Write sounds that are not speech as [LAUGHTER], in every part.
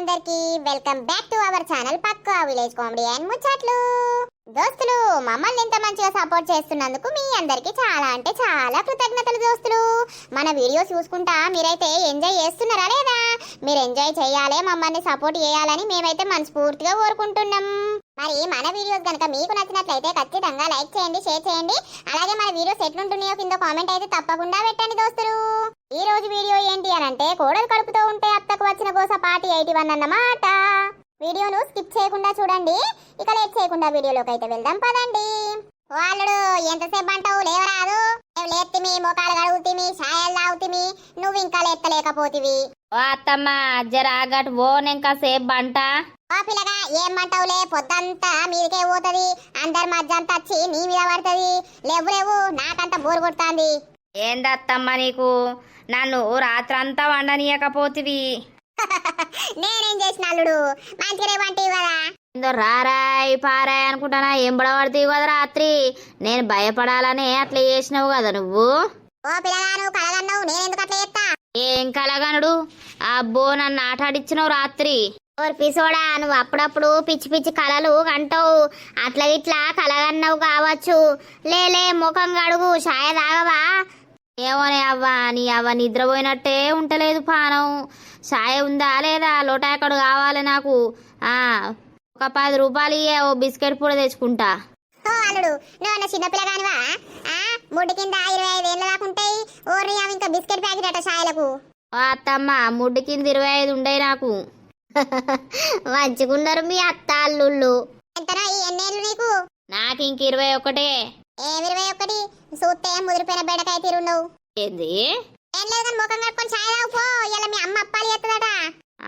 అందరికి welcome back to our channel Pakka village comedy and ముచ్చట్లు. దోస్తులు మమ్మల్ని ఇంత మంచిగా సపోర్ట్ చేస్తున్నందుకు మీ అందరికి చాలా అంటే చాలా కృతజ్ఞతలు దోస్తులు. మన వీడియోస్ చూసుకుంటా మీరైతే ఎంజాయ్ చేస్తున్నారా లేదా? మీరు ఎంజాయ్ చేయాలి మమ్మల్ని సపోర్ట్ చేయాలని మేమైతే మనస్ఫూర్తిగా కోరుకుంటున్నాం. మరి మన వీడియోస్ కనుక మీకు నచ్చినట్లయితే ఖచ్చితంగా లైక్ చేయండి షేర్ చేయండి. అలాగే మన వీడియోస్ ఎట్లుంటున్నాయో కింద కామెంట్ అయితే తప్పకుండా పెట్టండి దోస్తులు. ఈ రోజు వీడియో ఏంటి అని అంటే కోడలు కడుపుతో ఉంటే అత్తకు వచ్చిన కోస పార్టీ ఎయిటీ వన్ అన్నమాట. వీడియోను స్కిప్ చేయకుండా చూడండి. ఇక లేట్ చేయకుండా వీడియోలోకి అయితే వెళ్దాం పదండి. వాళ్ళు ఎంతసేపు అంటావు? లేవరాదు. లేత్తిమి? మోకాలు కడుగుతీమి? ఛాయలు తాగుతీమి? నువ్వు ఇంకా లేత్తలేకపోతివి. ఓ అత్తమ్మ జరాగట్ ఓ ఇంకా సేపు అంటా. ఓ పిల్లగా ఏం అంటావులే? పొద్దంతా మీదకే పోతది. అందరి మధ్య అంతా వచ్చి నీ మీద పడుతుంది. లేవు లేవు నాకంతా బోరు కొడుతుంది. ఏందత్తమ్మ నీకు? నన్ను రాత్రంతా వండనీయకపోతివి. [LAUGHS] నేనేం చేసిన అల్లుడు? మంచిగా వంటివి కదా ఏందో రారాయ్ పారాయ్ అనుకుంటానా? ఏం పడబడుతుంది కదా రాత్రి? నేను భయపడాలనే అట్లా చేసినావు కదా నువ్వు. ఓ పిల్లగా నువ్వు కలగన్నావు. నేనెందుకు అట్లా చేస్తా? ఏం కలగనుడు? అబ్బో నన్ను ఆటాడిచ్చినావు రాత్రి. ఓర్ పిసోడా నువ్వు అప్పుడప్పుడు పిచ్చి పిచ్చి కలలు కంటావు. అట్లా ఇట్లా కలగన్నావు కావచ్చు. లేలే ముఖం గడుగు ఛాయ తాగవా? ఏమోనే అవ్వా నీ అవ్వ నిద్రపోయినట్టే ఉంటలేదు పానం. సాయ ఉందా లేదా? లోటాకడు కావాలి నాకు. ఆ ఒక పది రూపాయలు ఇయ్యే ఓ బిస్కెట్ కూడా తెచ్చుకుంటా. అల్లుడు నువ్వు అన్న చిన్న పిల్లగానివా? ఆ ముడ్డు కింద ఇరవై ఐదు ఏళ్ళ దాకా ఉంటాయి. ఓర్ని ఇంకా బిస్కెట్ ప్యాకెట్ అట ఛాయలకు ఓ అత్తమ్మ ముడ్డు కింద ఇరవై ఐదు ఉండే నాకు. [LAUGHS] మంచిగున్నారు మీ అత్త అల్లుళ్ళు ఎంతనా ఈ ఎన్నేళ్ళు నీకు? నాకు ఇంక ఇరవై ఒకటే. ఏమి ఇరవై ఒకటి? చూస్తే ముదిరిపోయిన బెడకాయ తీరున్నావు. ఏంది? ఏం లేదు కానీ ముఖం కట్టుకొని ఛాయ్ తాగుపో ఇలా మీ అమ్మ అప్పాలి చేస్తుందట.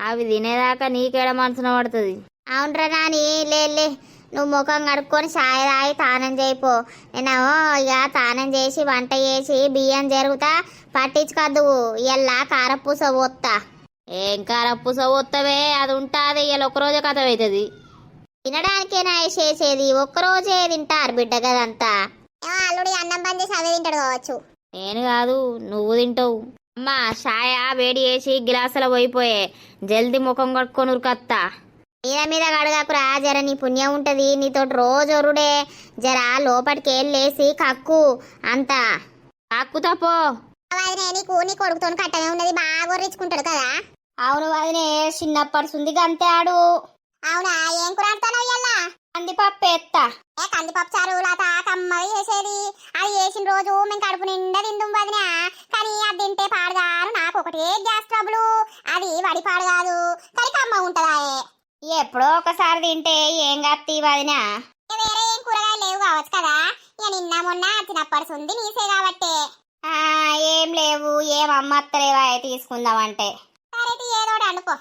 అవి తినేదాకా నీకేడ మనసున పడుతుంది? అవునరా నాని లే నువ్వు ముఖం కడుక్కొని ఛాయ్ తాగి తానం చేయిపో నేను ఇక తానం చేసి వంట చేసి బియ్యం జరుగుతా పట్టించుకోద్దు. ఇలా కారపూస పోత్తా. ఏం కారప్పు సొత్తవే అది ఉంటాది ఇలా ఒక్కరోజే కథ అవుతుంది తినడానికేనా చేసేది? ఒక్కరోజే తింటారు బిడ్డ గదంతా. అల్లుడి అన్నం బంద్ చేసి అవే తింటాడు కావచ్చు. నేను కాదు నువ్వు తింటావు. అమ్మా షాయ వేడి చేసి గిలాసులో పోయిపోయే. జల్దీ ముఖం కట్టుకొని ఉరికత్తా. మీద మీద కడగాకురా జర నీ పుణ్యం ఉంటది నీతోటి రోజు ఒరుడే. జర లోపలికి వెళ్ళేసి కక్కు అంతా. కాక్కుతా పో. వదినే నీకు నీ కొడుకుతో కట్టమే ఉన్నది బాగా ఒర్రించుకుంటాడు కదా. అవును వదినే చిన్నప్పటి సుంది గంతే ఆడు. అవునా? ఏం కూర ఇయ్యాలా? కందిపప్పు ఎత్తా. ఏ కందిపప్పు చారు లాత కమ్మవి చేసేది. అది చేసిన రోజు మేము కడుపు నిండా తిందుం వదిన. కానీ అది తింటే పాడుగాను నాకు ఒకటే గ్యాస్ ట్రబుల్. అది వడి పాడు కాదు. కానీ కమ్మ ఉంటదా ఎప్పుడో ఒకసారి తింటే ఏం కత్తి వదినా? వేరే ఏం కూరగాయలు లేవు కావచ్చు కదా. ఇక నిన్న మొన్న చిన్నప్పటి ఉంది నీసే కాబట్టే. ఏం లేవు ఏం అమ్మత్తలేవా తీసుకుందామంటే. సరే ఏదో అనుకో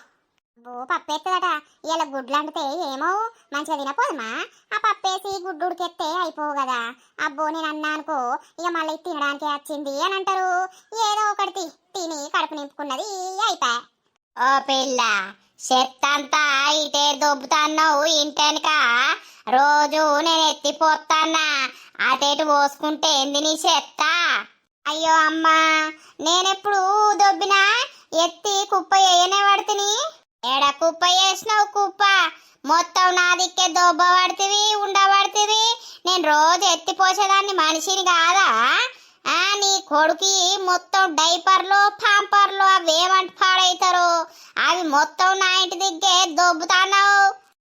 బో పప్పు ఎత్తదట ఇలా గుడ్లు అండితే ఏమో మంచిగా తినపోదమ్మా ఆ పప్పేసి గుడ్డు ఉడికెత్తే అయిపోవు కదా. అబ్బో నేను అన్నా అనుకో ఇక మళ్ళీ తినడానికి వచ్చింది అని అంటారు. ఏదో ఒకటి తిని కడుపు నింపుకున్నది అయిపోయా. ఓ పిల్ల చెత్తంతా ఇటే దొబ్బుతాన్నావు ఇంటెనక. రోజు నేను ఎత్తిపోతానా అటేటు పోసుకుంటే ఏంది నీ చెత్త? అయ్యో అమ్మా నేనెప్పుడు దొబ్బినా ఎత్తి కుప్ప వేయనే పడుతుని? ఏడ కుప్ప వేసినావు కుప్ప? మొత్తం నా దిక్కే దొబ్బ పడుతుంది ఉండబడుతుంది నేను రోజు ఎత్తిపోసేదాన్ని మనిషిని కాదా? ఆ నీ కొడుకి మొత్తం డైపర్లు పాంపర్లు అవి ఏమంట పాడైతారు అవి మొత్తం నా ఇంటి దిగ్గే దొబ్బుతాన్నావు.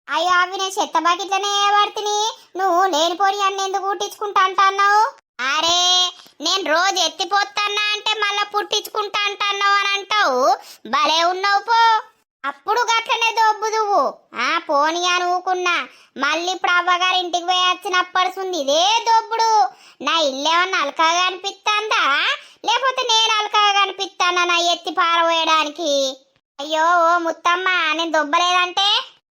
అయ్యో అవి నేను చెత్త బకెట్లనే పడుతుంది నువ్వు లేనిపోని అన్ని ఎందుకు కుట్టించుకుంటా అంటున్నావు? అరే నేను రోజు ఎత్తిపోతానా అంటే మళ్ళా పుట్టించుకుంటా అంటున్నావు అని అంటావు? భలే ఉన్నావు పో. అప్పుడు గట్లనే దొబ్బు నువ్వు. ఆ పోనీ అని ఊకున్నా. మళ్ళీ ఇప్పుడు అవ్వగారి ఇంటికి పోయి వచ్చినప్పడుతుంది ఇదే దొబ్బుడు. నా ఇల్లు ఏమన్నా అలకగా అనిపిస్తాందా లేకపోతే నేను అలకగా అనిపిస్తానా నా ఎత్తి పారవేయడానికి అయ్యో ఓ ముత్తమ్మ నేను దొబ్బలేదంటే?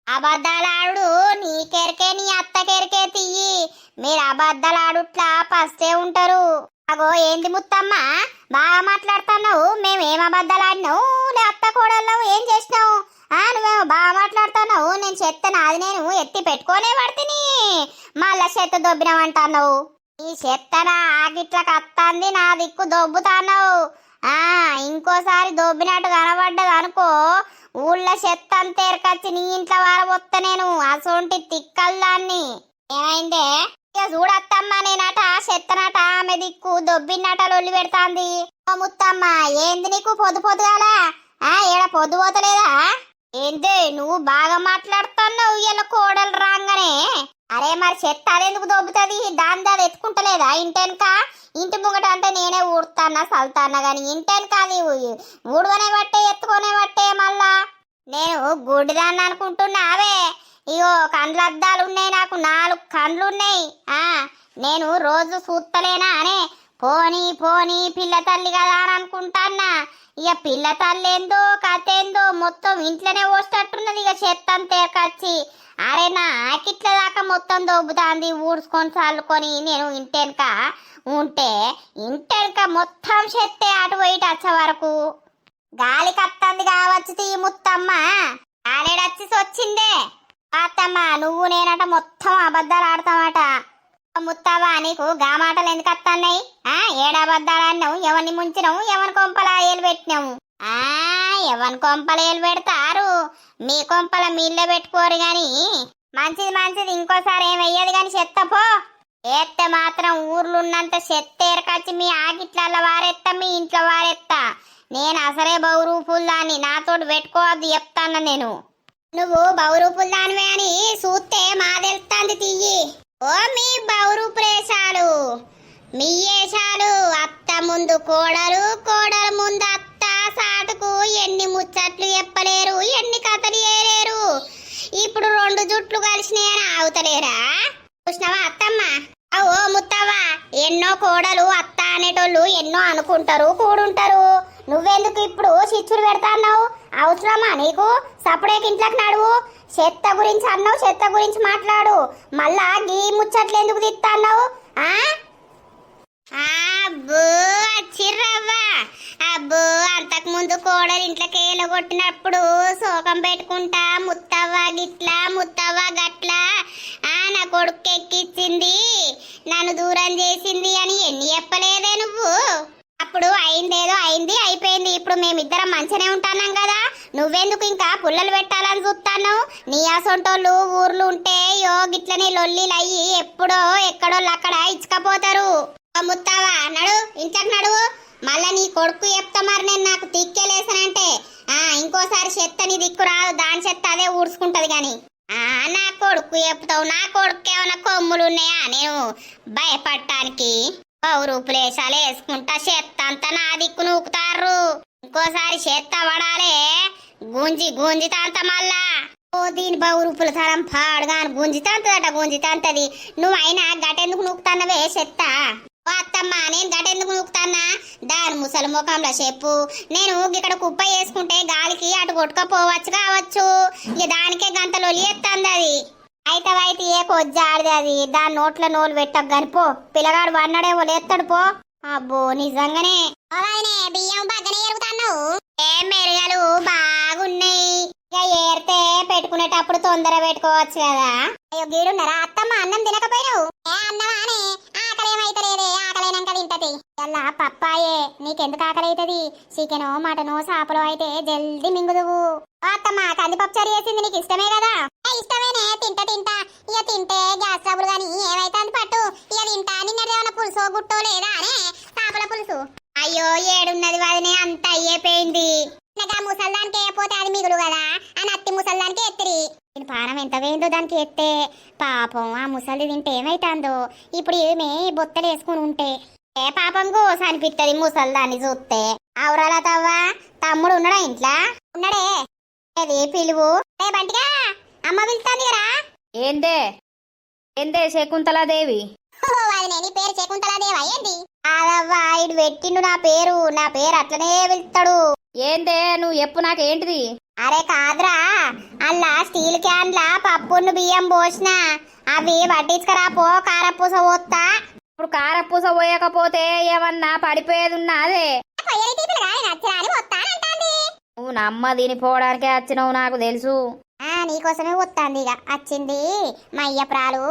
అబద్ధాలు ఆడు నీకెరికే నీ అత్తకెరికే తీయి మీరు అబద్ధాలు ఆడుట్లా పస్తే ఉంటారు. అగో ఏంది ముత్తమ్మ? బాగా మాట్లాడుతున్నావు. మేము ఏం అబద్ధాలు ఆడినావు నీ అత్త కోడళ్ళు ఏం చేసినావు? ఆ నువ్వేమో బాగా మాట్లాడుతున్నావు. నేను చెత్త నాది నేను ఎత్తి పెట్టుకోనే పడుతుంది మళ్ళా చెత్త దొబ్బినావంటున్నావు ఈ చెత్త నా కత్తంది అత్తంది నా దిక్కు దొబ్బుతాన్నావు. ఆ ఇంకోసారి దొబ్బినట్టు కనబడ్డది అనుకో ఊళ్ళో చెత్త అంతా ఎరకచ్చి నీ ఇంట్లో వారబోత్త నేను. అసొంటి తిక్కల్దాన్ని ఏమైందే? ఇక చూడత్తమ్మా నేనట చెత్తనట ఆమె దిక్కు దొబ్బినట లొల్లి పెడతాంది. ఓ ముత్తమ్మ ఏంది నీకు పొద్దు పొద్దుగాల? ఆ ఏడ పొద్దు పోతలేదా? ఏందే నువ్వు బాగా మాట్లాడుతున్నావు ఇలా కోడలు రాగానే. అరే మరి చెత్త అదెందుకు దొబ్బుతుంది? దాని దాది ఎత్తుకుంటలేదా ఇంటెనక? ఇంటి ముంగట అంటే నేనే ఊడుతానా సల్తానా కానీ ఇంటెనక అది ఊడవనే బట్టే ఎత్తుకునే బట్టే మళ్ళా. నేను గుడ్డిదాన్ని అనుకుంటున్నావే ఇగో కండ్ల అద్దాలు ఉన్నాయి నాకు నాలుగు కండ్లు ఉన్నాయి ఆ నేను రోజు చూస్తలేనా అనే. పోనీ పోనీ పిల్ల తల్లి కదా అని అనుకుంటాన్నా. ఇక పిల్ల తల్లేందో కతేందో మొత్తం ఇంట్లోనే పోసేటట్టున్నది ఇక చెత్త అంతే కచ్చి అరే నాకిట్ల దాకా మొత్తం దోబుతాంది ఊడ్చుకొని చల్లుకొని నేను ఇంటెనక. ఉంటే ఇంటెనక మొత్తం చెత్తే అటు పోయిట వచ్చే వరకు. గాలి కత్తంది కావచ్చు తీ ముత్తమ్మ. గాలిడచ్చి వచ్చిందే. అత్తమ్మ నువ్వు నేనట మొత్తం అబద్ధాలు ఆడతామట. ముత్తావా నీకు గా మాటలు ఎందుకు వస్తున్నాయి ఆ ఏడాబద్దాలన్నావు ఎవరిని ముంచినావు ఎవరి కొంపల ఏలు పెట్టినావు? ఆ ఎవరి కొంపల ఏలు పెడతారు? మీ కొంపల మీళ్ళే పెట్టుకోరు గాని మంచిది మంచిది ఇంకోసారి ఏం వెయ్యదు గాని చెత్తపో ఏత్తే మాత్రం ఊర్లో ఉన్నంత చెత్త ఏరకచ్చి మీ ఆకిట్ల వారెత్తా మీ ఇంట్లో వారెత్తా. నేను అసలే బౌరూపులు దాన్ని నాతోటి పెట్టుకోవద్దు చెప్తాను నేను. నువ్వు బౌరూపులు దానివే అని చూస్తే మా తెలుస్తాంది తీయి ఓ మీ బౌరూపులేశాలు మీ ఏషాలు అత్త ముందు కోడలు కోడలు ముందు అత్త సాటుకు ఎన్ని ముచ్చట్లు చెప్పలేరు ఎన్ని కథలు ఏలేరు. ఇప్పుడు రెండు జుట్లు కలిసినాయని ఆగుతలేరా? చూసినావా అత్తమ్మ? ఓ ముత్తవ్వ ఎన్నో కోడలు అత్త అనేటోళ్ళు ఎన్నో అనుకుంటారు కూడుంటారు. నువ్వెందుకు ఇప్పుడు చిచ్చులు పెడతాన్నావు అవసరమా నీకు? సపరేట్ ఇంట్లోకి నడువు. చెత్త గురించి అన్నావు చెత్త గురించి మాట్లాడు. మళ్ళా గీ ముచ్చట్లు ఎందుకు తిత్తాన్నావు ఆ? అబ్బో చిర్రవ్వా. అబ్బో అంతకు ముందు కోడలు ఇంట్లోకి కొట్టినప్పుడు శోకం పెట్టుకుంటా ముత్తవ్వ గిట్లా ముత్తవ్వ గట్లా. ఆ నా కొడుకు ఎక్కిచ్చింది నన్ను దూరం చేసింది అని ఎన్ని చెప్పలేదే నువ్వు? అప్పుడు అయిందేదో అయింది అయిపోయింది. ఇప్పుడు మేమిద్దరం మంచిగానే ఉంటున్నాం కదా. నువ్వెందుకు ఇంకా పుల్లలు పెట్టాలని చూస్తాను నీ అసొంటోళ్ళు ఊర్లు ఉంటే యో గిట్లనే లొల్లీలు అయ్యి ఎప్పుడో ఎక్కడోళ్ళు అక్కడ ఇచ్చకపోతారు. ముత్తావా నడు ఇంట్లోకి నడువు మళ్ళా నీ కొడుకు చెప్తా మరి నేను నాకు తిక్కేలేసానంటే. ఆ ఇంకోసారి చెత్త నీ దిక్కు రాదు దాని చెత్త అదే ఊడ్చుకుంటది కానీ ఆ నా కొడుకు చెప్తావు నా కొడుకు ఏమైనా కొమ్ములు ఉన్నాయా నేను భయపడటానికి పౌరు ప్లేసాలు వేసుకుంటా చెత్త అంతా నా దిక్కు నూకుతారు ఇంకోసారి చెత్త పడాలే. గుంజి గుంజితాంత మళ్ళా. ఓ దీని బౌరుపుల తరం పాడుగా గుంజితాంతదట గుంజితాంతది నువ్వు అయినా గటెందుకు నూకుతానవే చెత్త? అత్తమ్మ నేను గటెందుకు నూకుతానా దాని ముసలి ముఖంలో చెప్పు. నేను ఇక్కడ కుప్ప వేసుకుంటే గాలికి అటు కొట్టుకపోవచ్చు కావచ్చు. ఇక దానికే గంటలు ఎత్తంది అది అయితే అయితే ఏ కొజ్జాడిది అది. దాని నోట్లో నోలు పెట్టకు గాని పో. పిల్లగాడు వన్నాడేమో లేస్తాడు పో. అబ్బో నిజంగానే. బియ్యం బాగానే ఎరుగుతున్నావు. ఏ మెరుగలు బాగున్నాయి. ఇక ఏరితే పెట్టుకునేటప్పుడు తొందర పెట్టుకోవచ్చు కదా. అయ్యో గీడున్నారా? అత్తమ్మ అన్నం తినకపోయినావు? ఏ అన్నమానే ఆకలేమైతలేదే ఏమైతలేదే ఆకలైనాక తింటది. ఎలా పప్పాయే నీకెందుకు ఆకలి అవుతుంది చికెనో మటనో సాపలో అయితే జల్దీ మింగుదువు. అత్తమ్మ కందిపప్పు చారు వేసింది నీకు ఇష్టమే కదా? ఇష్టమేనే తింటా తింటా. ఇక తింటే గ్యాస్ ట్రబుల్ గాని ఏమైతుంది పట్టు? ఇక తింటా నిన్నదేమన్నా పులుసో గుట్టో లేదా అనే చేపల పులుసు. అయ్యో ఏడున్నది వదినే అంత అయ్యేపోయింది నాకు ముసల్దానికి పోతే అది మిగులు కదా? అని అత్తి ముసల్దానికి ఎత్తిరి. దీని పానం ఎంత వేయిందో దానికి ఎత్తే? పాపం ఆ ముసలి తింటే ఏమైతుందో? ఇప్పుడు ఏమే బొత్తలు వేసుకుని ఉంటే? ఏ పాపం గోస అనిపిస్తుంది ముసల్దాన్ని చూస్తే అవురాలా తవ్వా? తమ్ముడు ఉన్నాడా ఇంట్లో? ఉన్నాడే. ఏది పిలువు? ఏ బంటిగా అమ్మ పిలుస్తాంది కదా? ఏందే? ఏందే శకుంతలాదేవి? అది నేను పేరు శకుంతలాదేవా? ఏంది? అదవ్వా ఇడు పెట్టిండు నా పేరు. నా పేరు అట్లనే పిలుస్తాడు ఏందే నువ్వు చెప్పు నాకేంటిది? అరే కాదురా అల్లా స్టీల్ క్యాన్ల పప్పును బియ్యం పోసిన. అవి పట్టించుకరా పో కారపూస పోత్తా. ఇప్పుడు కారపూస పోయకపోతే ఏమన్నా పడిపోయేది ఉన్నదే నువ్వు నమ్మ తినిపోవడానికే వచ్చినావు నాకు తెలుసు. నీకోసమే వస్తాంది ఇక. వచ్చింది మా అయ్య ప్రాలు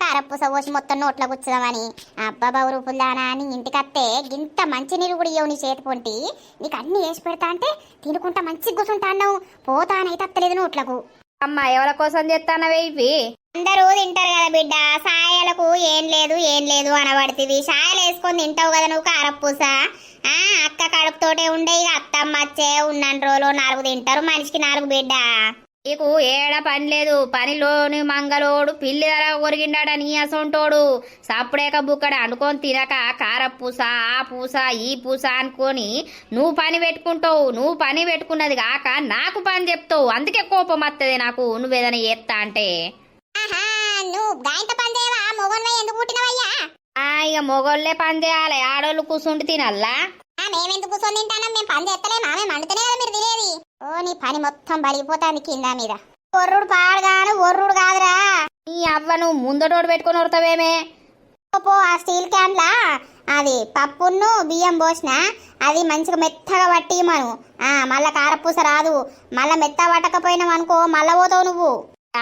కారపూస పోసి మొత్తం నోట్లో కూర్చుదామని. అబ్బా రూపుల్దానా నీ ఇంటికి అత్తే గింత మంచి నీరు కూడా ఇవ్వవు నీ చేతి పొంటి. నీకు అన్ని వేసి పెడతా అంటే తినుకుంటా మంచి కూర్చుంటాను పోతానైతే అత్తలేదు నోట్లకు. అమ్మ ఎవరి కోసం చేస్తానవే ఇవి? అందరూ తింటారు కదా బిడ్డ. సాయాలకు ఏం లేదు ఏం లేదు అనబడితివి సాయలు వేసుకొని తింటావు కదా నువ్వు కారపూస. ఆ అక్క కడుపుతోటే ఉండే ఇక అత్తమ్మ వచ్చే ఉన్న రోజులు నాలుగు తింటారు మనిషికి నాలుగు బిడ్డ. నీకు ఏడ పని లేదు. పనిలోని మంగళోడు పిల్లి ధర ఒరిగిండాడని అసొంటోడు. సప్పుడేక బుక్కడ అనుకొని తినక కారపూస ఆ పూస ఈ పూస అనుకొని నువ్వు పని పెట్టుకుంటావు. నువ్వు పని పెట్టుకున్నది కాక నాకు పని చెప్తావు. అందుకే కోపం వస్తుంది నాకు. నువ్వేదైనా చేస్తా అంటే. ఇక మొగోళ్ళే పని చేయాలి. ఆడోళ్ళు కూర్చుండి తినల్లా మేమెందుకు కూర్చొని తింటానం మేము పని చేస్తలేమా మేము మండుతూనే కదా మీరు నీ పని మొత్తం బలిగిపోతాంది కింద మీద. ఒర్రుడు పాడుగాను ఒర్రుడు కాదురా. నీ అవ్వ నువ్వు ముందటోడు పెట్టుకొని వడతావేమే పో ఆ స్టీల్ క్యాన్లా? అది పప్పును బియ్యం పోసిన అది మంచిగా మెత్తగా పట్టి మనం. ఆ మళ్ళా కారపూస రాదు. మళ్ళా మెత్త పట్టకపోయినావు అనుకో మళ్ళా పోతావు నువ్వు.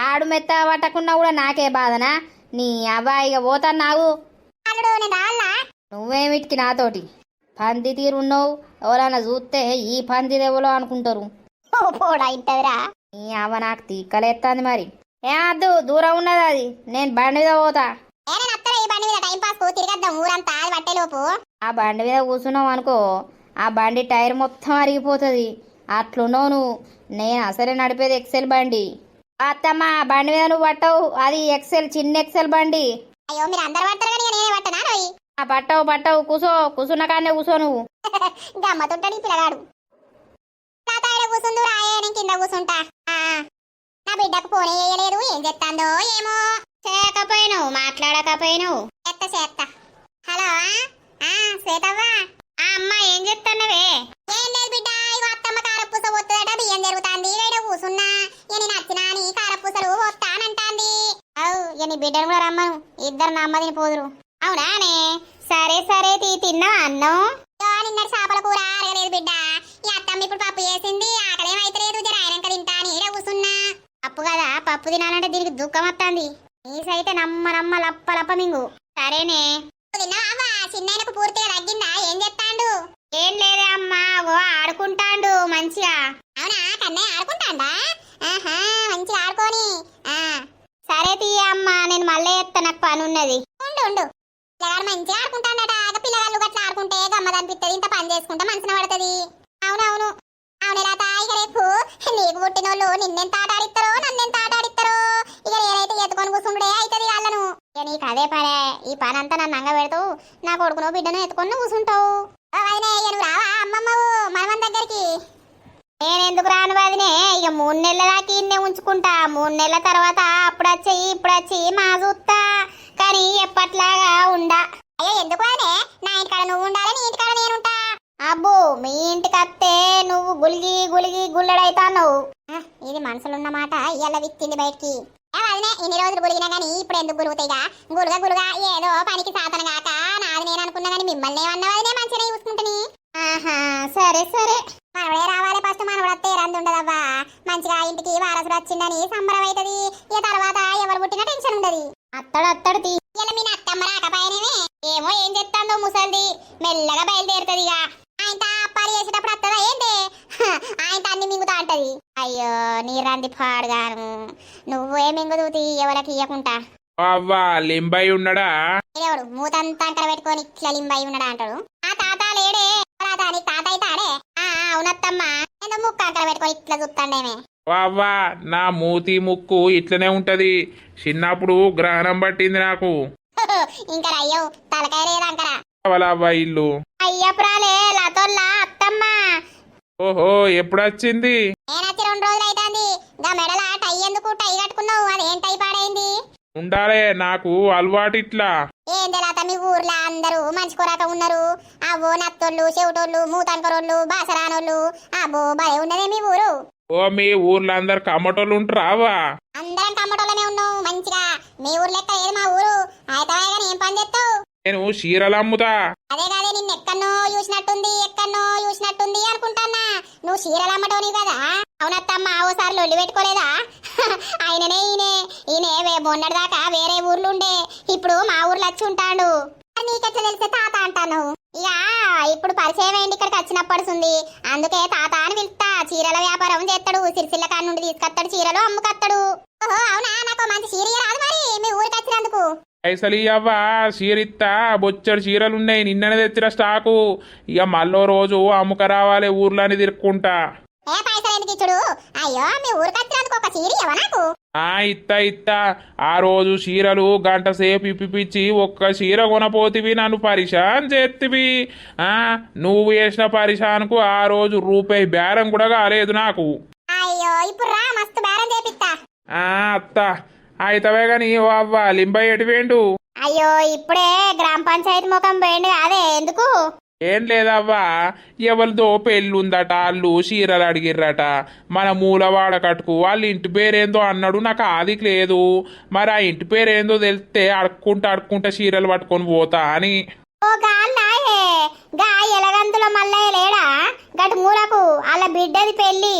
ఆడు మెత్త పట్టకున్నా కూడా నాకే బాధనా? నీ ఇక పోతాను రాళ్ళా నువ్వేమిటికి నాతోటి? పంది తీరున్నావు. ఎవరైనా చూస్తే ఈ పంది ఎవరో అనుకుంటారు? పోడా ఇంటదిరా? నీ అవ్వ నాకు తీక్కలేస్తుంది మరి. ఏ అద్దు దూరం ఉన్నది అది. నేను బండి మీద పోతా. నత్తరా ఈ బండి మీద టైం పాస్కు తిరగద్దాం ఊరంతా అది పట్టేలోపు ఆ బండి మీద కూర్చున్నావు అనుకో ఆ బండి టైర్ మొత్తం అరిగిపోతుంది. అట్లున్నావు నువ్వు. నేను అసలే నడిపేది ఎక్సెల్ బండి. అత్తమ్మ ఆ బండి మీద నువ్వు పట్టవు. అది ఎక్సెల్ చిన్న ఎక్సెల్ బండి. అయ్యో మీరు అందరు పడతారు కానీ నేనే పట్టనా రోయ్? పట్టవు పట్టవు. కూసో కూసున్న కాడనే కూసో నువ్వు. [LAUGHS] గమ్మతుంటాడు ఈ పిల్లగాడు. కూసుందు రాయే నేను కింద కూసుంటా. నా బిడ్డకు ఫోన్ వేయలేదు ఏం చెప్తాందో ఏమో. చేయకపోయినావు మాట్లాడకపోయినావు. చేత్త చేత్త. హలో ఆ? శ్వేతవ్వా? ఆ అమ్మ ఏం చెప్తానవే ఏం లేదు బిడ్డ ఇగో అత్తమ్మ కారపూస పోతుందట బియ్యం జరుగుతాంది వేడ కూసున్నా. ఇక నేను వచ్చినా నీ కారపూసలు పోతానంటాంది అవు ఇక నీ బిడ్డను కూడా రమ్మను ఇద్దరు నమ్మదిని పోదురు. అవునానే సరే సరే తీ తిన్నావా అన్నం? చేపల కూర అరగలేదు బిడ్డ. ఈ అత్తమ్మ ఇప్పుడు పప్పు చేసింది ఆకలేం అయితలేదు జర ఆయనంక తింటా అని ఈడ కూసున్నా. పప్పు కదా పప్పు తినాలంటే దీనికి దుఃఖం వస్తుంది నీ సైతే నమ్మ నమ్మ లప్ప లప్ప మింగు. సరేనే. తిన్నావా చిన్నకు పూర్తిగా తగ్గిందా? ఏం చెప్తాండు ఏం లేదే అమ్మా ఓ ఆడుకుంటాండు మంచిగా. అవునా? కన్నయ్య ఆడుకుంటాండా? ఆహా మంచిగా ఆడుకోని. ఆ. సరే తీయ అమ్మా నేను మళ్ళీ ఎత్తా నాకు పని ఉన్నది ఉండు ఉండు. పిల్లగాడు మంచిగా ఆడుకుంటాడట. పిల్లగాళ్ళు గట్లా ఆడుకుంటే గమ్మద్ అనిపిస్తుంది ఇంత పని చేసుకుంటే మనసున పడుతుంది. అవునవును. అవును ఇలా ఇక రేపు నీకు పుట్టినోళ్ళు నిన్నెంత ఆటాడిస్తారో నన్నెంత ఆటాడిస్తారో. ఇక నేనైతే ఎత్తుకొని కూర్చుండే అవుతుంది వాళ్ళను. ఇక నీకు అదే పనే. ఈ పని అంతా నన్ను అంగ పెడతావు. నా కొడుకునో బిడ్డను ఎత్తుకొని కూర్చుంటావు. ఓ వదినే, ఇక నువ్వు రావా? అమ్మమ్మవు మనమన్ దగ్గరికి. నేనెందుకు రాను వదినే? ఇక మూడు నెలల దాకా ఇన్నే ఉంచుకుంటా. మూడు నెలల తర్వాత అప్పుడు వచ్చి ఇప్పుడు వచ్చి మా చూస్తా. కానీ ఎప్పట్లాగా ఉండా. అయ్యో ఎందుకు అనే నా ఇంటికాడ నువ్వు ఉండాలి నీ ఇంటికాడ నేను అబ్బో మీ ఇంటికి వస్తే నువ్వు గులిగి గులిగి గుల్లడైతావు ఇది మనసులున్న మాట ఇయ్యాల విత్తింది బయటికి. వదినే ఇన్ని రోజులు గులిగినా గానీ ఇప్పుడు ఎందుకు గురుగుతాయిగా గులుగా గులుగా ఏదో పనికి సాతన గాక నాది నేను అనుకున్నా గానీ మిమ్మల్ని ఏమన్నా వదినే మంచిగా చూసుకుంటుని. ఆహా సరే సరే. మనవడే రావాలి ఫస్ట్ మనవడు వస్తే రంది ఉండదవ్వా. మంచిగా ఇంటికి వారసుడు వచ్చిందని సంబరం అవుతుంది ఇక తర్వాత ఎవరు పుట్టినా టెన్షన్ ఉండదు. అత్తడు అత్తడు తీ. ఇలా మీ అత్తమ్మ రాకపోయినవే ఏమో ఏం చెప్తాందో ముసల్ది. మెల్లగా బయలుదేరుతుంది ఇక. ఆయన అప్పాలు చేసేటప్పుడు వస్తుందా? ఏంటి? ఆయన అన్ని మింగుతా అంటది అయ్యో నీ రంది పాడుగాను. నువ్వే మింగుదూతి ఎవరికి ఇయ్యకుంటా అవ్వా లింబై ఉన్నాడా? ఎవడు మూతంతా పెట్టుకొని ఇట్లా లింబాయి ఉన్నాడా అంటాడు? ఆ తాత లేడే. తాత ఆ అవునత్తమ్మా. ఏదో ముక్క పెట్టుకొని ఇట్లా చూస్తాండేమే అవ్వా నా మూతి ముక్కు ఇట్లనే ఉంటది. చిన్నప్పుడు గ్రహణం పట్టింది నాకు. [LAUGHS] ఇంకా అయ్యో తలకాయ లేదంకరా అవలవ్వ ఇల్లు. అయ్యప్రాలే లతోల్లా అత్తమ్మ. ఓహో ఎప్పుడొచ్చింది? నేనచ్చి రెండు రోజులు అవుతుంది గా మెడల టై ఎందుకు టై కట్టుకున్నావు? అదేం టై పాడైంది? ఉండాలే నాకు అలవాటు ఇట్లా ఏం తెలాత మీ ఊర్లో అందరూ మంచి కొరాక ఉన్నారు? అవ్వో నత్తోళ్ళు చెవిటోళ్ళు మూతంకరోళ్ళు బాసరానోళ్ళు. అబ్బో భలే ఉన్నదే మీ ఊరు. ఓ మీ ఊర్లో అందరు కమ్మటోళ్ళు ఉంటారా అవ్వా అందరం కమ్మటోళ్ళనే ఉన్నావు మంచిగా. మీ ఊరు లెక్క ఏది మా ఊరు. అయితే ఏం పని చేస్తావు? నేను చీరలు అమ్ముతా. అదే కాదే నిన్ను ఎక్కడనో చూసినట్టుంది ఎక్కడనో చూసినట్టుంది అనుకుంటానా నువ్వు చీరలు అమ్మటోని కదా? అవునత్తమ్మ ఓసారి లొల్లి పెట్టుకోలేదా? [LAUGHS] ఆయననే ఈయనే. ఈయనే వే మొన్నటి దాకా వేరే ఊర్లుండే ఇప్పుడు మా ఊర్లో వచ్చి ఉంటాడు. మరి నీకెట్లా తెలిసే తాత అంటాను. ఇక ఇప్పుడు పరిచయం ఏంటి ఇక్కడికి వచ్చినప్పడుతుంది అందుకే తాత అని పిలుస్తా. చీరల వ్యాపారం చేస్తాడు. సిరిసిల్ల కాడ నుండి తీసుకొస్తాడు చీరలు అమ్ముకొస్తాడు. ఓహో అవునా? నాకు మంచి చీర రాదు మరి. మీ ఊరికి వచ్చినందుకు. పైసలు ఇవ్వ చీరిత్తా బొచ్చడు చీరలు ఉన్నాయి నిన్ననే తెచ్చిన స్టాకు. ఇక మళ్ళో రోజు అమ్ముక రావాలి ఊర్లోని తిరుక్కుంటా. ఆ ఇత్తా ఇత్తా. ఆ రోజు చీరలు గంట సేపు ఇప్పిపిచ్చి ఒక్క చీర కొనపోతివి నన్ను పరిశాన్ చేతివి ఆ నువ్వు వేసిన పరిశాన్కు ఆ రోజు రూపాయి బేరం కూడా కాలేదు నాకు. అయ్యో ఇప్పుడు రా మస్తు బేరం చేపిస్తా ఆ అత్త. అయితవే గాని ఓ అవ్వ లింబై ఎటువేండు అయ్యో ఇప్పుడే గ్రామ పంచాయతీ ముఖం పోయిండు అదే ఎందుకు? ఏం లేదవ్వా ఎవరిదో పెళ్ళుందట వాళ్ళు చీరలు అడిగిర్రట. మన మూలవాడ కట్టుకు వాళ్ళ ఇంటి పేరేందో అన్నాడు నాకు ఆది లేదు. మరి ఆ ఇంటి పేరేందో తెలిస్తే అడుక్కుంటా అడుక్కుంటా చీరలు పట్టుకొని పోతా అని. ఓ గాన్నాయే గా ఎలగంతుల మల్లయ్య లేడా? గటు మూలకు అలా బిడ్డది పెళ్ళి.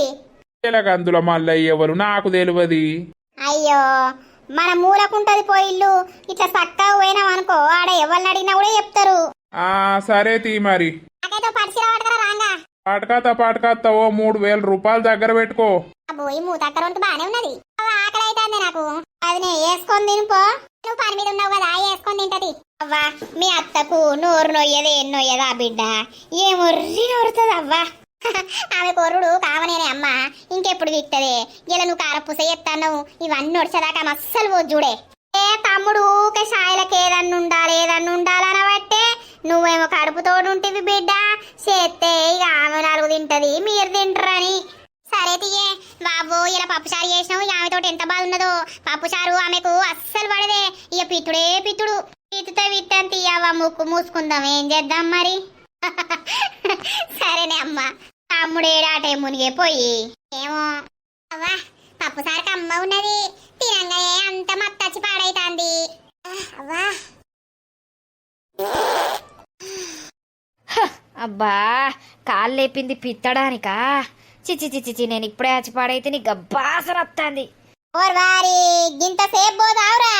ఎలగందుల మల్లయ్య ఎవరు నాకు తెలియదు. అయ్యో మన మూలకుంటది పోయిల్లు ఇట్లా చక్కగా పోయినాం అనుకో ఆడ ఎవరిని అడిగినా కూడా చెప్తారు. ఆ సరే తీ మరి. పాటకాత పాటకాత ఓ మూడు వేల రూపాయలు దగ్గర పెట్టుకో. అబ్బో ఈ మూతక్కర ఉంటే బానే ఉన్నది. ఆకలి అవుతుంది నాకు. అది నేను వేసుకొని తినిపో నువ్వు పని మీద ఉన్నావు కదా వేసుకొని తింటది. అవ్వా మీ అత్తకు నోరు నొయ్యదు ఏం నొయ్యదా బిడ్డ? ఏమొర్రి నోరుతుంది అవ్వా. [LAUGHS] ఆమె కొర్రుడు కావనేనే అమ్మ. ఇంకెప్పుడు తిట్టదే? ఇలా నువ్వు కారపూస ఎత్తాను ఇవన్నీ నడిచేదాకా అస్సలు పోదు చూడే ఏ తమ్ముడు ఊకే సాయలకి ఏదన్నా ఉండాలి ఏదన్నా ఉండాలనబట్టే నువ్వేమో కడుపుతోడు ఉంటివి బిడ్డ. చేస్తే ఇక ఆమె నాలుగు తింటది మీరు తింటారని. సరే తీయే. బాబు ఇలా పప్పుచారు చేసినావు ఈ ఆమెతోటి ఎంత బాగున్నదో పప్పుచారు ఆమెకు అస్సలు పడదే. ఇక పిత్తుడే పిత్తుడు పిత్తుతో విత్తం తీయవా ముక్కు మూసుకుందాం ఏం చేద్దాం మరి? [LAUGHS] సరేనే అమ్మ. తమ్ముడేడాటే మునిగే పోయి. ఏమో? అవ్వా పప్పుసారికి అమ్మ ఉన్నది. తినంగానే అంత మత్తచ్చి పాడైతాంది. అవ్వా. అబ్బా కాళ్ళు లేపింది పిత్తడానికా? చిచి చిచి చి నేను ఇప్పుడే వచ్చి పాడైతే నీ గబ్బాసన వస్తుంది ఓర్ వారి గింత సేపు పోదావురా.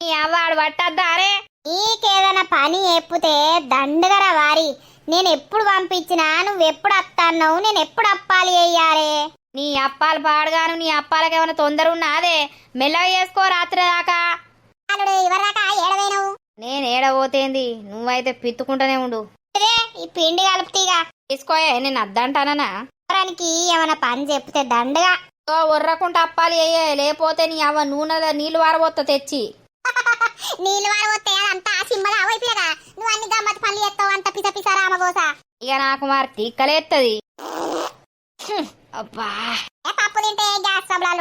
నీ అవ్వాడు పట్టద్దా అరే నీకేదైనా పని ఎప్పితే దండగరా వారి. నేను ఎప్పుడు పంపించినా నువ్వు ఎప్పుడు అత్తన్నావు నేను ఎప్పుడు అప్పాలి అయ్యారే నీ అప్పాలు పాడుగాను నీ అప్పాలకి ఏమైనా తొందర ఉన్నదే మెల్లగా చేసుకో రాత్రి దాకా. నేను ఏడబోతేంది నువ్వైతే పిత్తుకుంటూనే ఉండు. ఈ పిండి కలుపుతీగా తీసుకోయే నేను అద్దంటానా ఏమైనా పని చెప్తే దండగా. ఉర్రకుంట అప్పాలి అయ్యే లేకపోతే నీ అవ్వ నూనె నీళ్ళు వారబోత్త తెచ్చి. [LAUGHS] నీళ్ళు వారు వస్తే అదంతా సిమ్మగా అవైపోయాగా నువ్వు అన్ని గమ్మత్ పనులు చేస్తావు అంత పిస. ఇక నాకు మరి తిక్కలేత్తది అబ్బా. పప్పు తింటే గ్యాస్ ట్రబుల్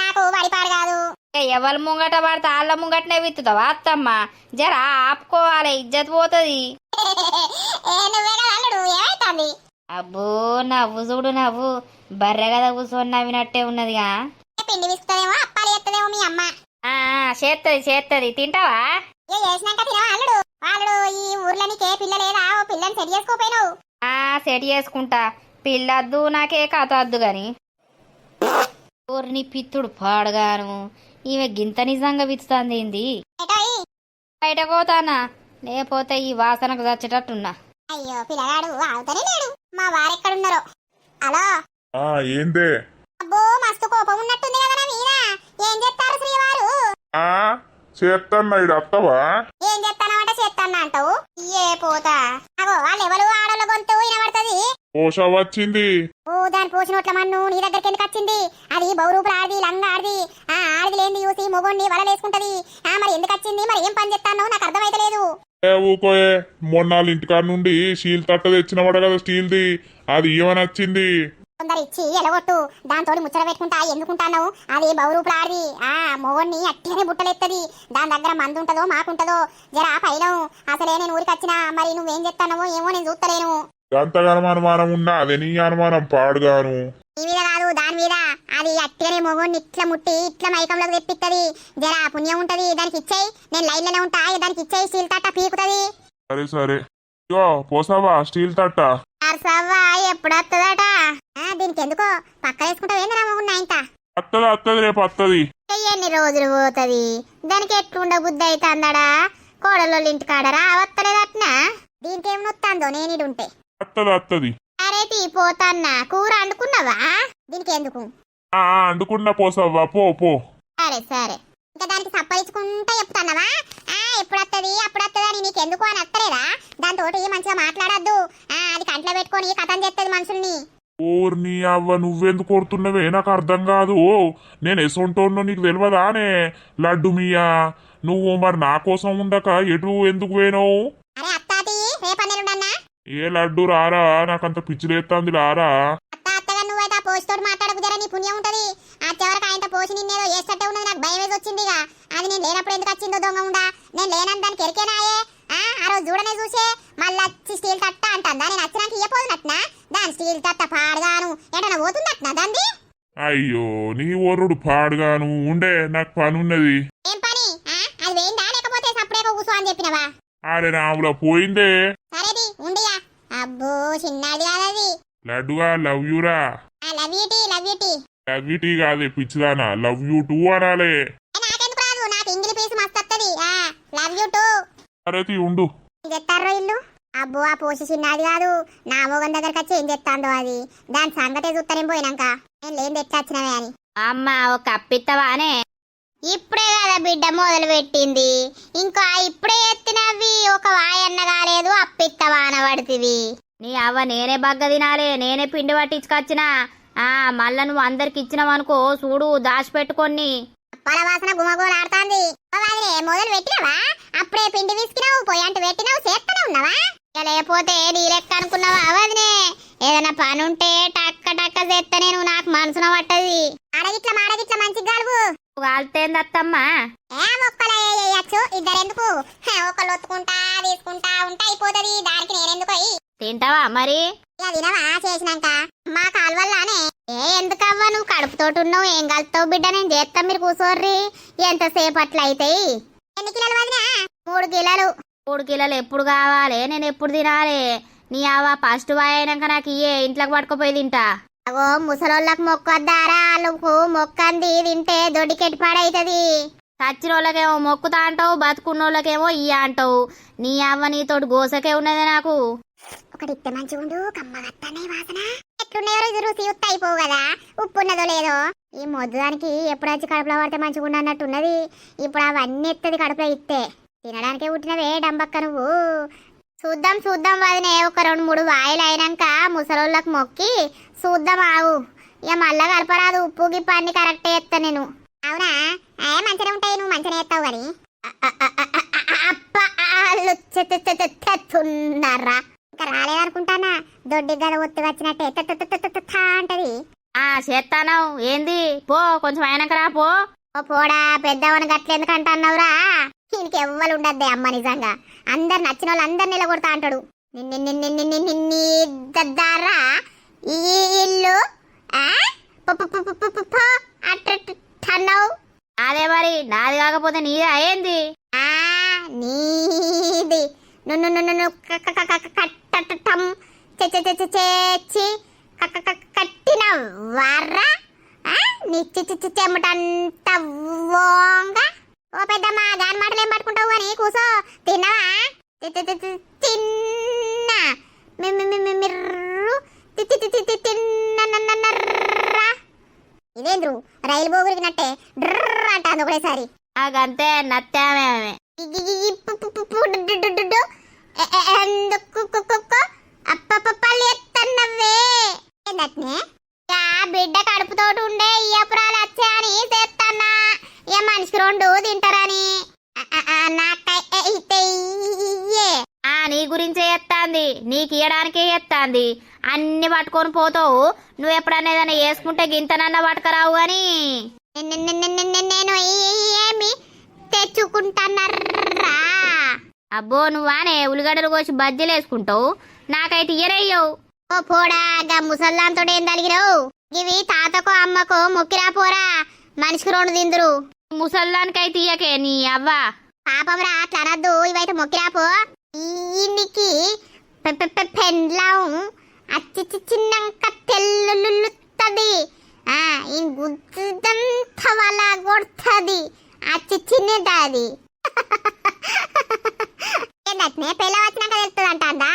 నాకు వడిపాడు కాదు. ఎవరి ముంగట పడితే వాళ్ళ ముంగటనే విత్తుతావా అత్తమ్మ? జర ఆపుకోవాలి ఇజ్జత్ పోతుంది. [LAUGHS] అబ్బో నవ్వు చూడు నవ్వు. బర్రె కదా కూర్చొని నవ్వినట్టే ఉన్నదిగా. పిండి విసుకుతుందేమో అప్పాలు చేస్తుందేమో మీ అమ్మ. ఆ చేత్తది చేత్తది. తింటావా? ఏ చేసినాక తినవా అల్లుడు? వాళ్ళు ఈ ఊర్లో నీకే పిల్ల లేదా ఓ పిల్లని సెట్ చేసుకోపోయినావు. ఆ సెట్ చేసుకుంటా. పిల్లద్దు నాకే కథ వద్దు గాని. ఊరిని పిత్తుడు పాడుగాను. ఈమె గింత నిజంగా విత్తుతాంది ఏంది? బయట పోతానా? లేకపోతే ఈ వాసనకు చచ్చేటట్టున్నా. అయ్యో పిల్లగాడు ఆగుతనే లేడు. మా వారెక్కడున్నారో? హలో? ఆ ఏందే? అబ్బో మస్తు కోపం ఉన్నట్టుంది కదా నా మీద. ఏం చెప్తారు శ్రీవారు? ఆ? ఇడు అత్తవా? ఏం చెప్తానంటే చేస్తాను అంటావు? ఏ పోతా. అగో వాళ్ళు ఎవరు? ఆడోళ్ళ గొంతు వినబడుతుంది. పోష వచ్చింది ఓ దాని పోసినట్ల మన్ను నీ దగ్గరికి ఎందుకు వచ్చింది? అది బౌరూపులు ఆడిది లంగా ఆడిది. ఆ ఆడిది లేని చూసి మొగోడిని వలలేసుకుంటది. ఆ మరి ఎందుకు వచ్చింది? మరి ఏం పని చెప్తానో నాకు అర్థమైతలేదు. ఏ ఊకోయే మొన్న వాళ్ళ ఇంటికాడ నుండి స్టీల్ తట్ట తెచ్చినవాడు కదా స్టీల్ది. అది ఏమని వచ్చింది. కొందరు ఇచ్చి ఎలగొట్టు. దాంతో ముచ్చట పెట్టుకుంటా ఎందుకుంటాను అది బౌరూపులు ఆడిది ఆ మొగోడిని అట్టిగానే బుట్టలెత్తది. దాని దగ్గర మందు ఉంటదో మాకుంటదో జరా పైన అసలే నేను ఊరికి వచ్చినా మరి నువ్వేం చెప్తానో ఏమో నేను చూస్తలేను అనుమానం ఉన్నా అదే నీ అనుమానం పాడుగాను. నీ మీద కాదు దాని మీద. అది అట్టిగానే మొగోడిని ఇట్లా ముట్టి ఇట్లా మైకంలోకి తెప్పిత్తది. జరా పుణ్యం ఉంటది దానికి ఇచ్చేయి. నేను లైన్లోనే ఉంటా దానికి ఇచ్చేయి స్టీల్ తట్ట పీకుతది. సరే సరే. పోసావా స్టీల్ తట్ట? దీనికి ఎందుకో పక్క వేసుకుంటా ఏంది రామగున్నా ఇంత అత్తది అత్తది రేపు అత్తది. ఎన్ని రోజులు పోతుంది? దానికి ఎట్లుండ బుద్ధి అయితే అందడా కోడలో ఇంటి కాడరా వస్తలేదట్నా దీనికి ఏమి నొత్తాందో నేను ఈడ ఉంటే. అత్తది అత్తది. అరే తీ పోతాన్నా. కూర వండుకున్నావా దీనికి ఎందుకు? అండుకున్న పోసవ్వా. పో పో. సరే సరే. ఇంకా దానికి సప్పరించుకుంటా చెప్తానవా ఆ ఎప్పుడు వస్తుంది అప్పుడు వస్తుంది అని నీకు ఎందుకు అని వస్తలేదా దాంతో మంచిగా మాట్లాడద్దు. ఆ అది కంట్లో పెట్టుకొని కథం చేస్తుంది మనుషుల్ని. ఓర్ని అవ్వ నువ్వెందుకు కొడుతున్నవే? నాకు అర్థం కాదు. నేను ఎసొంటోన్నో నీకు తెలియదానే లడ్డు మియా నువ్వు మరి నా కోసం ఉండక ఎటు ఎందుకు పోయినావు? ఏ లడ్డు రారా? నాకంత పిచ్చిలేస్తాంది రారా? పోషితోటి మాట్లాడకు జర నీ పుణ్యం ఉంటది. ఆ చివరికి ఆయనతో పోసి నిన్నేదో చేస్తట్టే ఉన్నది నాకు భయం వేసి వచ్చింది అది నేను లేనప్పుడు ఎందుకు వచ్చిందో దొంగ ఉండా? నేను లేనని దానికి ఎరికేనాయే ఆ ఆ రోజు చూడనే చూసే. మళ్ళీ వచ్చి స్టీల్ తట్ట అంటుందా? నేను వచ్చినాక ఇయ్యపోదునట్నా దాని స్టీల్ తట్ట పాడగాను. ఎటన్నా పోతుందట్నా దాన్ని? అయ్యో నీ ఓరుడు పాడుగాను. ఉండే నాకు పని ఉన్నది ఏం పని? ఆ అది వేయిందా లేకపోతే సప్పుడే కూర్చో అని చెప్పినవా? అరే రాముల పోయిందే. సరేది ఉండియా. అబ్బో చిన్నది కాదది. లడ్డుగా లవ్ యూరా? ఆ love UT love love you tea కాదే పిచ్చిదానా. లవ్ యూ టూ అనాలే. నాకెందుకు రాదు? నాకు ఇంగిలి పీస్ మస్తు వస్తుంది ఆ లవ్ యూ టూ సరే తీ ఉండు. ఎత్తారో ఇల్లు? అబ్బో ఆ పోసి చిన్నది కాదు. నా మొగన్ దగ్గరకు వచ్చి ఏం తెస్తాందో అది. దాని సంగతే చూస్తానేం పోయినాక. నేను లేని తెచ్చి వచ్చినవే అని. అమ్మ ఒక కప్పిత్తవానే ఇప్పుడే కదా బిడ్డ మొదలు పెట్టింది ఇంకా ఇప్పుడే ఎత్తినవి. ఒక వాయన్న కాలేదు అప్పిత్తవాన పడుతుంది నీ అవ్వ నేనే బగ్గ తినాలే నేనే పిండి పట్టించుకొచ్చినా. ఆ మళ్ళా నువ్వు అందరికి ఇచ్చినావనుకో చూడు దాచిపెట్టుకొని అప్పాల వాసన గుమగుమలాడుతాంది మొదలు పెట్టినావా? అప్పుడే పిండి విసికినావు పొయ్యంటు పెట్టినావు చేస్తూనే ఉన్నావా? ఇక లేకపోతే నీ లెక్క అనుకున్నావా అవదినే ఏదైనా పని ఉంటే టక్క టక్క చేస్తే నేను నాకు మనసున పట్టది. అడగిట్ల మాడగిట్ల మంచి గలువు కాలుతేందత్తమ్మా ఏ మొక్కలు వేయచ్చు ఇద్దరెందుకు? హ, ఒకళ్ళు ఒత్తుకుంటా తీసుకుంటా ఉంటా అయిపోతుంది. దానికి నేనెందుకు తింటావా మరి? ఇక చేసినాక? మా కాలువల్లానే ఏ ఎందుకవ్వా నువ్వు కడుపుతోటి ఉన్నావు ఏం కలుపుతావు బిడ్డ? నేను చేస్తా మీరు కూర్చోర్రి ఎంతసేపు అట్లా అవుతాయి ఎన్ని కిలోలు వదినా? మూడు కిలోలు. మూడు కిలోలు ఎప్పుడు కావాలి? నేను ఎప్పుడు తినాలి? నీ అవ్వ ఫస్ట్ బాయ్ అయినాక నాకు ఇయ్యే. ఇంట్లోకి పట్టుకుపోయి తింటా. అగో ముసలోళ్ళకు మొక్కొద్దారా? వాళ్ళకు మొక్కంది తింటే దొడ్డికెట్టి పాడైతది. చచ్చిన వాళ్ళకేమో మొక్కుతా అంటావు బతుకున్న వాళ్ళకేమో ఇయ్య అంటావు. నీ అవ్వ నీతోటి గోసకే ఉన్నది నాకు. ఒకటి ఇస్తే మంచిగా ఉండు కమ్మగత్తనే వాసన. ఎట్లున్నాయో ఇది రుచి ఉత్త అయిపోవు కదా. ఉప్పు ఉన్నదో లేదో. ఈ మొద్దుదానికి ఎప్పుడు వచ్చి కడుపులో పడితే మంచిగా ఉండు అన్నట్టున్నది. ఇప్పుడు అవన్నీ ఎత్తది కడుపులో ఇస్తే తినడానికే పుట్టినవే డంబక్క నువ్వు. చూద్దాం చూద్దాం వదినే. ఒక రెండు మూడు వాయిలు అయినాక ముసలోళ్ళకు మొక్కి చూద్దాం ఆగు. ఇక మళ్ళా కలపరాదు. ఉప్పు గిప్పు అన్ని కరెక్ట్ చేస్తా నేను. అవునా? ఏ మంచిగా ఉంటాయి. నువ్వు మంచిగా ఎత్తావు కానీ. అప్ప ఆళ్ళు చె- చె- చె- చె- చెత్తున్నారా ఇంకా రాలేదనుకుంటానా? దొడ్డి గద ఒత్తి వచ్చినట్టే. అంటది. ఆ చేస్తాను ఏంది? పో కొంచెం అయినాక రా పో. ఓ పోడా పెద్దవని గట్లెందుకు అంటున్నావురా? దీనికి ఎవ్వరు ఉండద్దే అమ్మ నిజంగా. అందరు నచ్చిన వాళ్ళు అందరు నిలగొడతా అంటాడు. నిన్ను నిన్ను నిన్ను నిన్ను దద్దారా ఈ ఇల్లు అట్టన్నావు అదే మరి నాది కాకపోతే నీదే అయ్యింది. ఆ నీది. నున్ను నున్ను కట్టటం. చేచి కట్టిన వర్ర ఆ? నీ చెమటంత వోంగ ఓ పెద్దమ్మ దాని మాటలు ఏం పట్టుకుంటావు అని కూసో. తిన్నావా? తిన్నా. మిర్రు. ఇదేంద్రు? రైలు బోగురికినట్టే. డ్రర్ అంటాను ఒకటేసారి. నాకంతే నత్తామే ఎత్తన్నవే. ఏందట్నే? బిడ్డ కడుపుతోటి ఉండే ఇయ్యపురాలు వచ్చా అని చేస్తానా ఇక మనిషికి రెండు తింటారని? ఆ నీ గురించే ఎత్తాంది. నీకు ఇయ్యడానికే ఎత్తాంది. అన్ని పట్టుకొని పోతావు. నువ్వు ఎప్పుడన్నా ఏదైనా వేసుకుంటే గింతనన్నా పట్టుకరావు అని. నేను ఏమి తెచ్చుకుంటానర్రా? అబ్బో నువ్వానే ఉల్లిగడ్డలు కోసి బజ్జీలు వేసుకుంటావు. నాకైతే ఇయ్యరయ్యవు. ఓ పోడా గా ముసల్దాంతో ఏం తలిగిరావు? ఇవి తాతకో అమ్మకో మొక్కిరా పోరా. మనిషికి రెండు తిందురు. ముసల్దానికైతే ఇయ్యకే నీ అవ్వ. పాపం రా అట్లా అనద్దు. ఇవైతే మొక్కిరాపో. ఈయనికి పెండ్లం. అచ్చి చిన్నంక [LAUGHS] తెల్లులుత్తది ఆ ఈ గుద్దంత వల కొడుతుంది. అచ్చి చిన్నది ఏంటనే పిల్ల వచ్చినాక తెలుస్తుంది అంటారా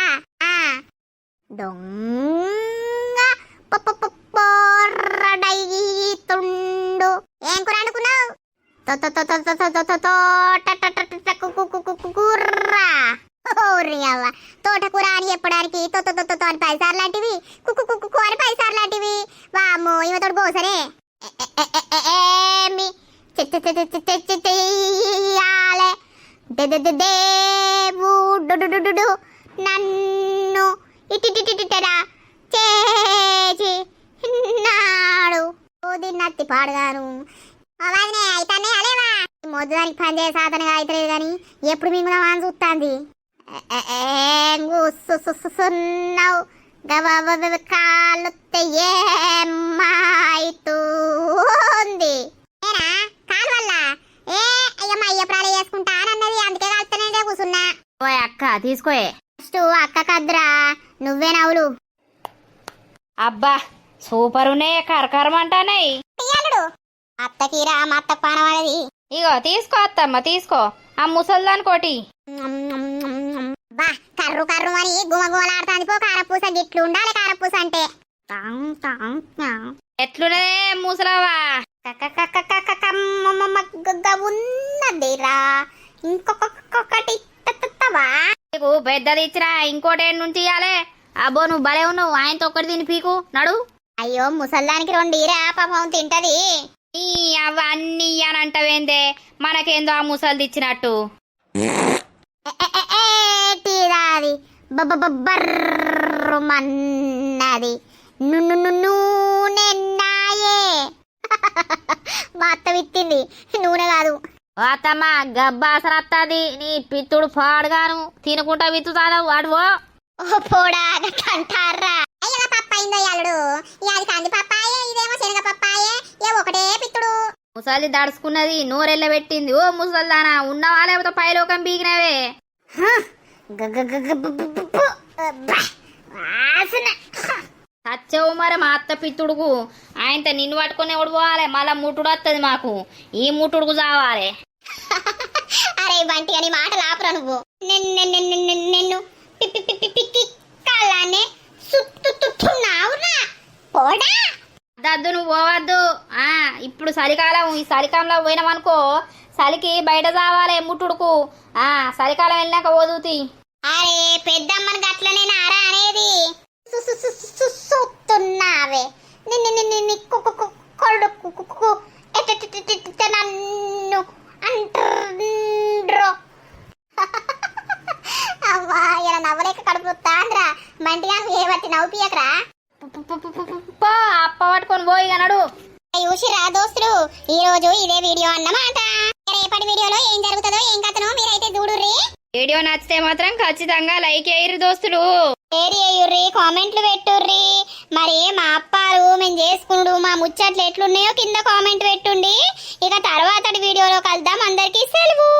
దొంగ పొర్రడైతుండు ఏం కూర అనుకున్నావు తోటకూర అని చెప్పడానికి తొత్త అని పైసార్ లాంటివి కుక్కు కుక్కు అని పైసార్ లాంటివి వామ్మో ఈమెతోడు గోసరే ఏమి చెయ్యాలే దేవుడు నన్ను ఇటిటిటిటిటరా చేసి నాడు నత్తి పాడుగాను. అవన్నీ అయితేనే అలేవా మొదలానికి పని చేసే సాధనగా అవుతలేదు కానీ ఎప్పుడు మింగుదాం అని చూస్తాంది ఏం కాళ్ళు ఏమాయితుంది ఏనా? కాలు వల్ల? ఏ అయ్యమ్మ అయ్యప్రాలు చేసుకుంటా అన్నది. అందుకే కలుపుతానే కూసున్నా. ఓ అక్క తీసుకోయే ఫస్ట్ అక్క కద్రా నువ్వే నవ్వులు. అబ్బా సూపర్ ఉన్నాయి కరకరమంటానాయి అత్తకి రా మా అత్త పానవాడది ఇగో తీసుకో అత్తమ్మ తీసుకో. ఆ ముసల్దాని కోటి. బా కర్రు కర్రు అని గుమ గుమలాడుతాంది పో కారపూస గిట్లు ఉండాలి కారపూస అంటే. ఎట్లునే ముసలవా ఉన్నది రా. ఇంకొకటి పెద్దది ఇచ్చిరా ఇంకోటి నుంచి ఇయ్యాలే. అబ్బో నువ్వు భలే ఉన్నావు. ఆయనతో ఒక్కటి తిని పీకు. నడు. అయ్యో ముసల్దానికి రెండు ఈరా పాపం తింటది. ఈ అవన్నీ ఇయ్యానంటవేందే మనకేందో ఆ ముసలిది ఇచ్చినట్టు. ఏటిరాది బర్రమన్నది నూనె నాయే అత్త విత్తింది నూనె కాదు. ఓ అత్తమ్మ గబ్బాసరత్తది నీ పిత్తుడు పాడుగాను. తినుకుంటా విత్తుతాను వాడువో ఓ పోడా అంటారా? అల్లుడు అది కంది పప్పాయే ఇదేమో శనగ పప్పాయే ఏ ఒకటే పిత్తుడు ముసలి దడుచుకున్నది నోరెళ్ళ పెట్టింది ఓ ముసల్దానా ఉన్నవా లేకపోతే పైలోకం బీగినవే సత్యవు మరి మా అత్త పిత్తుడుకు ఆయనతో నిన్ను పట్టుకొని ఎవడు పోవాలి మళ్ళా ముట్టుడు వస్తుంది మాకు ఈ ముట్టుడుకు చావాలి అరే బంటి అని మాటలు ఆపురా నువ్వు నిన్ను పిక్కి కాలానే పోడా. దద్దు నువ్వు పోవద్దు. ఆ ఇప్పుడు చలికాలం ఈ చలికాలంలో పోయినామనుకో చలికి బయట చావాలి ముట్టుడుకు. ఆ చలికాలం వెళ్ళినాక పోదుతి అరే పెద్దమ్మని గట్లనే నారా అనేది. నిన్ను నిన్ను ని కొడుకు కొడుకు ఎట్టెట్టెట్టెట్ట నన్ను అంట్రో అవ్వా ఇలా నవ్వలేక కడుపు తాంద్రా మంటిగా ఏ బట్టి నవ్వుపియకరా పో అప్ప పట్టుకొని పోయి అన్నాడు చూసిరా దోస్తులు ఈ రోజు ఇదే వీడియో అన్నమాట రేపటి వీడియోలో ఏం జరుగుతుందో ఏం కథనో మీరైతే చూడుర్రి వీడియో నచ్చితే మాత్రం ఖచ్చితంగా లైక్ అయ్యారు దోస్తులు. షేర్ చేయుర్రి కామెంట్లు పెట్టుర్రి. మరి మా అప్పాలు మేము చేసుకున్నాడు మా ముచ్చట్లు ఎట్లున్నాయో కింద కామెంట్ పెట్టుండి. ఇక తర్వాతటి వీడియోలో కలుద్దాం. అందరికీ సెలవు.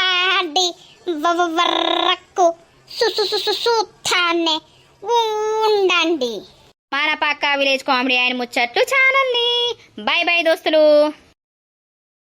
పాడి వర్రకు సుత్తాన్నే ఉండండి. మన పక్క విలేజ్ కామెడీ ఆయన ముచ్చట్లు ఛానల్ని. బై బై దోస్తులు.